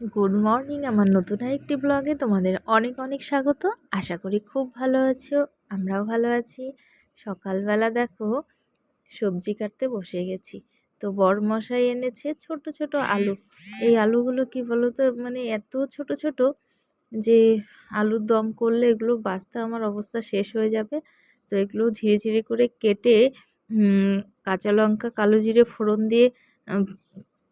Good morning, আমার নতুন একটি ব্লগে তোমাদের অনেক অনেক স্বাগত। আশা করি খুব ভালো আছো, আমরাও ভালো আছি। সকালবেলা দেখো, সবজি কাটতে বসে গেছি। তো মশাই এনেছে ছোট ছোট আলু। এই আলুগুলো কি বলো তো মানে এত ছোট ছোট যে আলুর দম করলে এগুলো বাঁচতে আমার অবস্থা শেষ হয়ে যাবে। তো এগুলো ঝিরে ঝিরে করে কেটে কাঁচা লঙ্কা, কালো জিরে ফোড়ন দিয়ে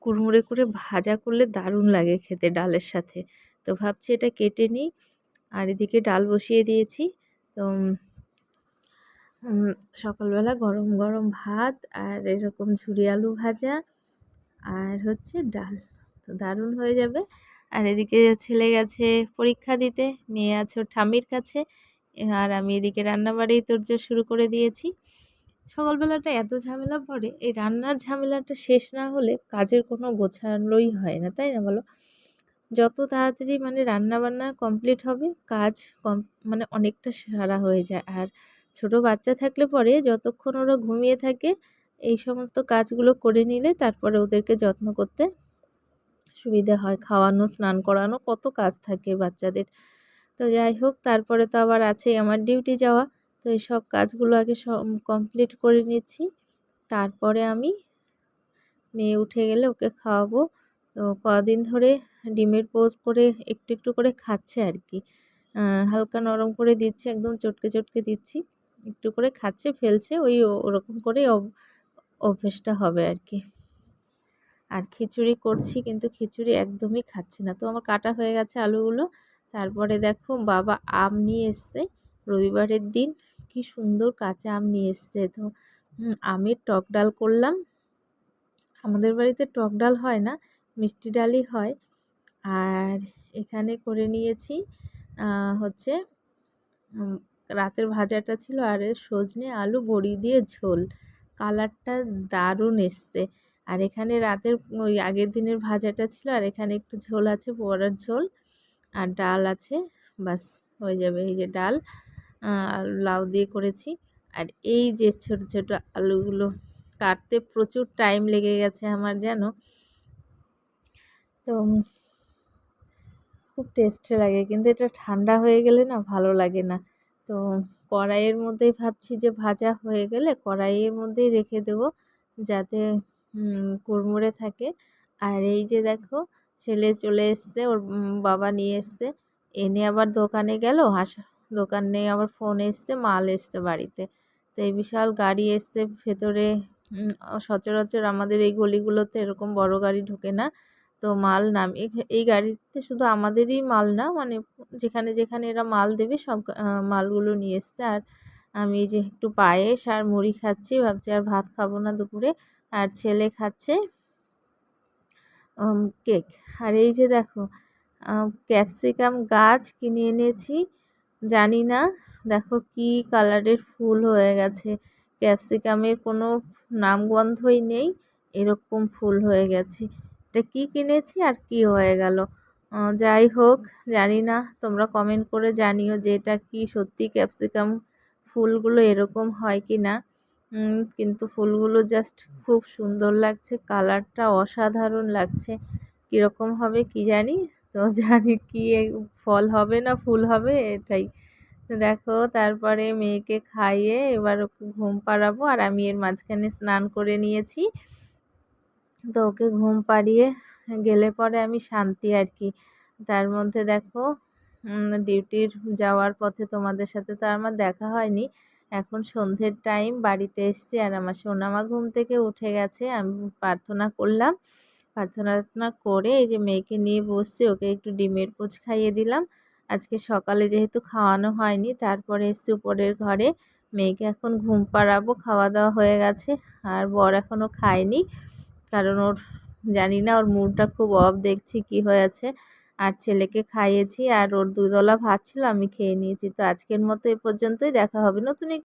কুড়মুড়ে করে ভাজা করলে দারুণ লাগে খেতে ডালের সাথে। তো ভাবছি এটা কেটে নিই। আর এদিকে ডাল বসিয়ে দিয়েছি। তো সকালবেলা গরম গরম ভাত আর এরকম ঝুরি আলু ভাজা আর হচ্ছে ডাল। তো দারুণ হয়ে যাবে। আর এদিকে ছেলে গেছে পরীক্ষা দিতে, মেয়ে আছে ওর ঠাম্মির কাছে। আর আমি এদিকে রান্নাবাড়ি তোরজোর শুরু করে দিয়েছি। সকালবেলাটা এত ঝামেলা পড়ে, এই রান্নার ঝামেলাটা শেষ না হলে কাজের কোনো গোছানোই হয় না, তাই না বলো? যত তাড়াতাড়ি মানে রান্না বান্না কমপ্লিট হবে, কাজ কম মানে অনেকটা সারা হয়ে যায়। আর ছোট বাচ্চা থাকলে পরে যতক্ষণ ওরা ঘুমিয়ে থাকে, এই সমস্ত কাজগুলো করে নিলে তারপরে ওদেরকে যত্ন করতে সুবিধে হয়। খাওয়ানো, স্নান করানো, কত কাজ থাকে বাচ্চাদের। তো যাই হোক, তারপরে তো আবার আছেই আমার ডিউটি যাওয়া। তো এই সব কাজগুলো আগে সব কমপ্লিট করে নিচ্ছি। তারপরে আমি মেয়ে উঠে গেলে ওকে খাওয়াবো। তো কদিন ধরে ডিমের পোজ করে একটু একটু করে খাচ্ছে আর কি। হালকা নরম করে দিচ্ছি, একদম চটকে চটকে দিচ্ছি। একটু করে খাচ্ছে, ফেলছে, ওই ওরকম করে অভ্যেসটা হবে আর কি। আর খিচুড়ি করছি কিন্তু খিচুড়ি একদমই খাচ্ছে না। তো আমার কাটা হয়ে গেছে আলুগুলো। তারপরে দেখো বাবা আম নিয়ে এসছে। রবিবারের দিন কি সুন্দর কাঁচা আম নিয়ে এসছে তো। আমের টক ডাল করলাম। আমাদের বাড়িতে টক ডাল হয় না, মিষ্টি ডালই হয়। আর এখানে করে নিয়েছি হচ্ছে রাতের ভাজাটা ছিল আর সজনে আলু বড়ি দিয়ে ঝোল। কালারটা দারুণ এসছে। আর এখানে রাতের ওই আগের দিনের ভাজাটা ছিল আর এখানে একটু ঝোল আছে বড়ার ঝোল। আর ডাল আছে, বাস, হয়ে যাবে এই যে ডাল। লাউ দিয়ে করেছি। আর এই যে ছোট ছোট আলুগুলো কাটতে প্রচুর টাইম লেগে গেছে আমার যেন। তো খুব টেস্ট লাগে, কিন্তু এটা ঠান্ডা হয়ে গেলে না ভালো লাগে না। তো কড়াইয়ের মধ্যেই ভাবছি যে ভাজা হয়ে গেলে কড়াইয়ের মধ্যেই রেখে দেব যাতে কুড়মুড়ে থাকে। আর এই যে দেখো ছেলে চলে এসছে, ওর বাবা নিয়ে এসছে। এনে আবার দোকানে গেল হাসা দোকানে আবার ফোন এসছে, মাল এসছে বাড়িতে। তো এই বিশাল গাড়ি এসছে, ভেতরে সচরাচর আমাদের এই গলিগুলোতে এরকম বড় গাড়ি ঢোকে না। তো মাল নাম এই গাড়িতে শুধু আমাদেরই মাল না মানে যেখানে যেখানে এরা মাল দেবে, সব মালগুলো নিয়ে এসছে। আর আমি যে একটু পায়েস আর মুড়ি খাচ্ছি, ভাবছি আর ভাত খাব না দুপুরে। আর ছেলে খাচ্ছে কেক। আর এই যে দেখো ক্যাপসিকাম গাছ কিনে এনেছি। জানি না। দেখো কি কালারের ফুল হয়ে গেছে। ক্যাপসিকামের কোনো নামগন্ধই নেই। এরকম ফুল হয়ে গেছে। এটা কি কিনেছি আর কি হয়ে গেল? যাই হোক, জানি না। তোমরা কমেন্ট করে জানিও যে এটা কি সত্যি ক্যাপসিকাম ফুলগুলো এরকম হয় কি না। কিন্তু ফুলগুলো জাস্ট খুব সুন্দর লাগছে। কালারটা অসাধারণ লাগছে। কীরকম হবে কি জানি? তো জানি কি ফল হবে না ফুল হবে এটাই। দেখো তারপরে মেয়েকে খাইয়ে এবার ওকে ঘুম পাড়াবো আর আমি এর মাঝখানে স্নান করে নিয়েছি। তো ওকে ঘুম পাড়িয়ে গেলে পরে আমি শান্তি আর কি। তার মধ্যে দেখো ডিউটির যাওয়ার পথে তোমাদের সাথে তো আমার দেখা হয়নি। এখন সন্ধ্যের টাইম, বাড়িতে এসছি আর আমার সোনামা ঘুম থেকে উঠে গেছে, আমি প্রার্থনা করলাম। প্রার্থনা করে এই যে মেয়েকে নিয়ে বসছি, ওকে একটু ডিমের পোচ খাইয়ে দিলাম। আজকে সকালে যেহেতু খাওয়ানো হয়নি, তারপরে এসছি উপরের ঘরে। মেয়েকে এখন ঘুম পাড়াবো খাওয়া দাওয়া হয়ে গেছে, আর বর এখনও খায়নি। কারণ ওর, জানি না, ওর মুডটা খুব অফ, দেখছি কি হয়েছে। আর ছেলেকে খাইয়েছি, আর ওর দুদলা ভাত ছিল, আমি খেয়ে নিয়েছি। তো আজকের মতো এ পর্যন্তই, দেখা হবে নতুন